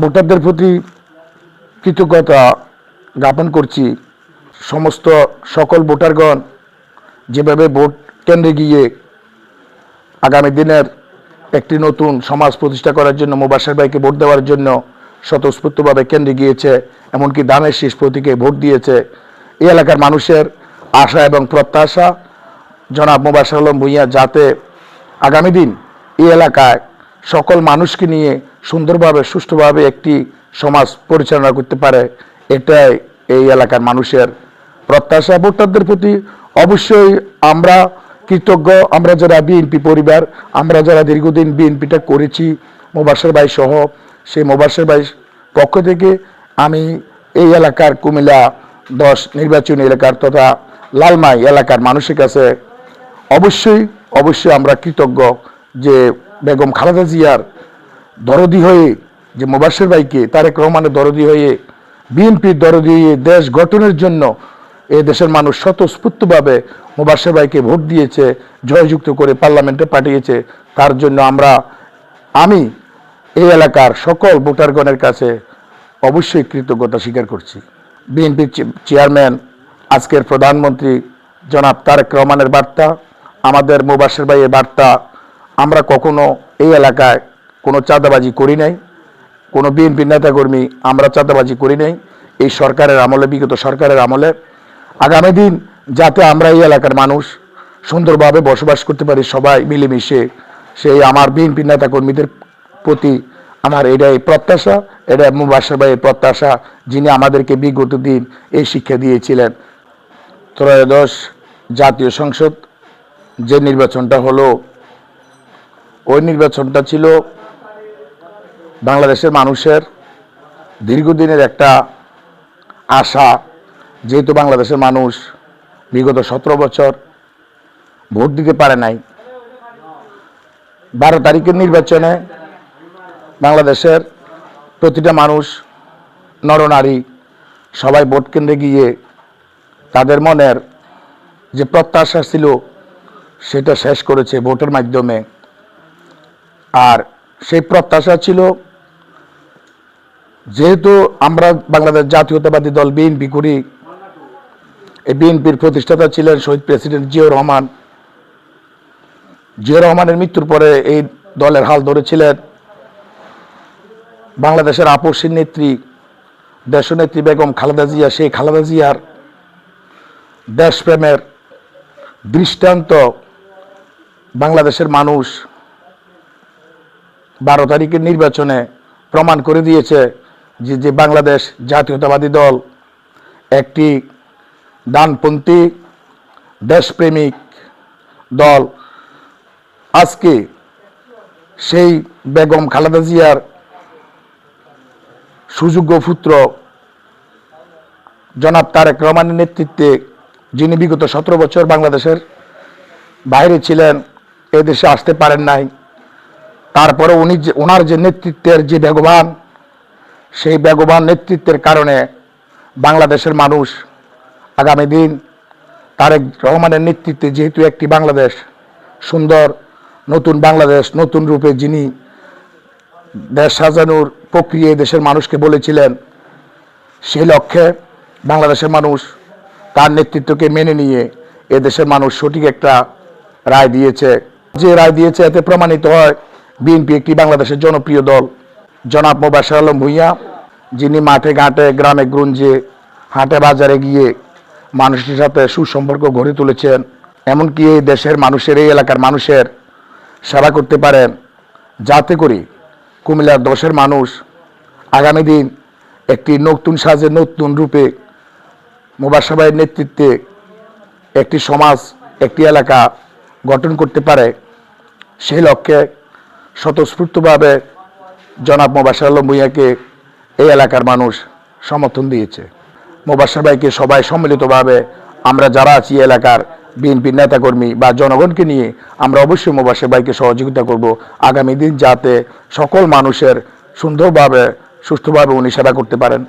ভোটারদের প্রতি কৃতজ্ঞতা জ্ঞাপন করছি। সমস্ত সকল ভোটারগণ যেভাবে ভোট কেন্দ্রে গিয়ে আগামী দিনের একটি নতুন সমাজ প্রতিষ্ঠা করার জন্য মোবাসার ভাইকে ভোট দেওয়ার জন্য স্বতঃস্ফূর্তভাবে কেন্দ্রে গিয়েছে, এমনকি দানের শেষ প্রতীকে ভোট দিয়েছে। এই এলাকার মানুষের আশা এবং প্রত্যাশা জনাব মোবাসার আলম ভূঁইয়া, যাতে আগামী দিন এই এলাকায় সকল মানুষকে নিয়ে সুন্দরভাবে, সুষ্ঠুভাবে একটি সমাজ পরিচালনা করতে পারে, এটাই এই এলাকার মানুষের প্রত্যাশা। ভোটারদের প্রতি অবশ্যই আমরা কৃতজ্ঞ, আমরা যারা বিএনপি পরিবার, আমরা যারা দীর্ঘদিন বিএনপিটা করেছি মোবাসের ভাই সহ, সেই মোবাসের ভাই পক্ষ থেকে আমি এই এলাকার কুমিল্লা দশ নির্বাচনী এলাকার তথা লালমাই এলাকার মানুষের কাছে অবশ্যই অবশ্যই আমরা কৃতজ্ঞ যে বেগম খালেদা জিয়ার দরদি হয়ে যে মোবাসের ভাইকে, তারেক রহমানের দরদি হয়ে, বিএনপির দরদি হয়ে দেশ গঠনের জন্য এ দেশের মানুষ স্বতঃস্ফূর্তভাবে মোবাসের ভাইকে ভোট দিয়েছে, জয়যুক্ত করে পার্লামেন্টে পাঠিয়েছে। তার জন্য আমরা, আমি এই এলাকার সকল ভোটারগণের কাছে অবশ্যই কৃতজ্ঞতা স্বীকার করছি। বিএনপির চেয়ারম্যান, আজকের প্রধানমন্ত্রী জনাব তারেক রহমানের বার্তা, আমাদের মোবাসের ভাইয়ের বার্তা আমরা কখনো এই এলাকায় কোনো চাঁদাবাজি করি নাই, কোনো বিএনপি নেতাকর্মী আমরা চাঁদাবাজি করি নাই, এই সরকারের আমলে, বিগত সরকারের আমলে। আগামী দিন যাতে আমরা এই এলাকার মানুষ সুন্দরভাবে বসবাস করতে পারি, সবাই মিলেমিশে, সেই আমার বিএনপি নেতাকর্মীদের প্রতি আমার এটাই প্রত্যাশা, এটা মুবাসার ভাইয়ের প্রত্যাশা, যিনি আমাদেরকে বিগত দিন এই শিক্ষা দিয়েছিলেন। ত্রয়োদশ জাতীয় সংসদ যে নির্বাচনটা হলো ওই নির্বাচনটা ছিল বাংলাদেশের মানুষের দীর্ঘদিনের একটা আশা, যেহেতু বাংলাদেশের মানুষ বিগত সতেরো বছর ভোট দিতে পারে নাই। বারো তারিখের নির্বাচনে বাংলাদেশের প্রতিটা মানুষ, নরনারী, সবাই ভোট কেন্দ্রে গিয়ে তাদের মনের যে প্রত্যাশা ছিল, সেটা শেষ করেছে ভোটের মাধ্যমে। আর সেই প্রত্যাশা ছিল যেহেতু আমরা বাংলাদেশ জাতীয়তাবাদী দল বিএনপি করি, এই বিএনপির প্রতিষ্ঠাতা ছিলেন শহীদ প্রেসিডেন্ট জিয়াউর রহমান। জিয়াউর রহমানের মৃত্যুর পরে এই দলের হাল ধরেছিলেন বাংলাদেশের আপসীর নেত্রী, দেশনেত্রী বেগম খালেদা জিয়া। সেই খালেদা জিয়ার দেশপ্রেমের দৃষ্টান্ত বাংলাদেশের মানুষ বারো তারিখের নির্বাচনে প্রমাণ করে দিয়েছে যে যে বাংলাদেশ জাতীয়তাবাদী দল একটি ডানপন্থী দেশপ্রেমিক দল। আজকে সেই বেগম খালেদা জিয়ার সুযোগ্য পুত্র জনাব তারেক রহমানের নেতৃত্বে যিনি বিগত সতেরো বছর বাংলাদেশের বাইরে ছিলেন এদেশে আসতে পারেন নাই। তারপরে উনি যে, ওনার যে নেতৃত্বের যে বেগবান, সেই বেগবান নেতৃত্বের কারণে বাংলাদেশের মানুষ আগামী দিন তারেক রহমানের নেতৃত্বে যেহেতু একটি বাংলাদেশ, সুন্দর, নতুন বাংলাদেশ, নতুন রূপে যিনি দেশ সাজানোর প্রক্রিয়া এই দেশের মানুষকে বলেছিলেন, সেই লক্ষ্যে বাংলাদেশের মানুষ তার নেতৃত্বকে মেনে নিয়ে এ দেশের মানুষ সঠিক একটা রায় দিয়েছে। যে রায় দিয়েছে, এতে প্রমাণিত হয় বিএনপি একটি বাংলাদেশের জনপ্রিয় দল। জনাব মোবাসার আলম ভূঁইয়া, যিনি মাঠে ঘাটে, গ্রামে গ্রুঞ্জে হাটে বাজারে গিয়ে মানুষের সাথে সুসম্পর্ক গড়ে তুলেছেন, এমনকি এই দেশের মানুষের, এই এলাকার মানুষের সেবা করতে পারেন। যাতে করে কুমিল্লার দশের মানুষ আগামী দিন একটি নতুন সাজে, নতুন রূপে মুবাসাবাইয়ের নেতৃত্বে একটি সমাজ, একটি এলাকা গঠন করতে পারে। সেই লক্ষ্যে স্বতঃস্ফূর্তভাবে জনাব মোবাসার আলম ভূঁইয়াকে এই এলাকার মানুষ সমর্থন দিয়েছে। মোবাসার ভাইকে সবাই সম্মিলিতভাবে আমরা যারা আছি এলাকার বিএনপির নেতাকর্মী বা জনগণকে নিয়ে আমরা অবশ্যই মোবাসের ভাইকে সহযোগিতা করব। আগামী দিন যাতে সকল মানুষের সুন্দরভাবে, সুস্থভাবে উনি সেবা করতে পারেন।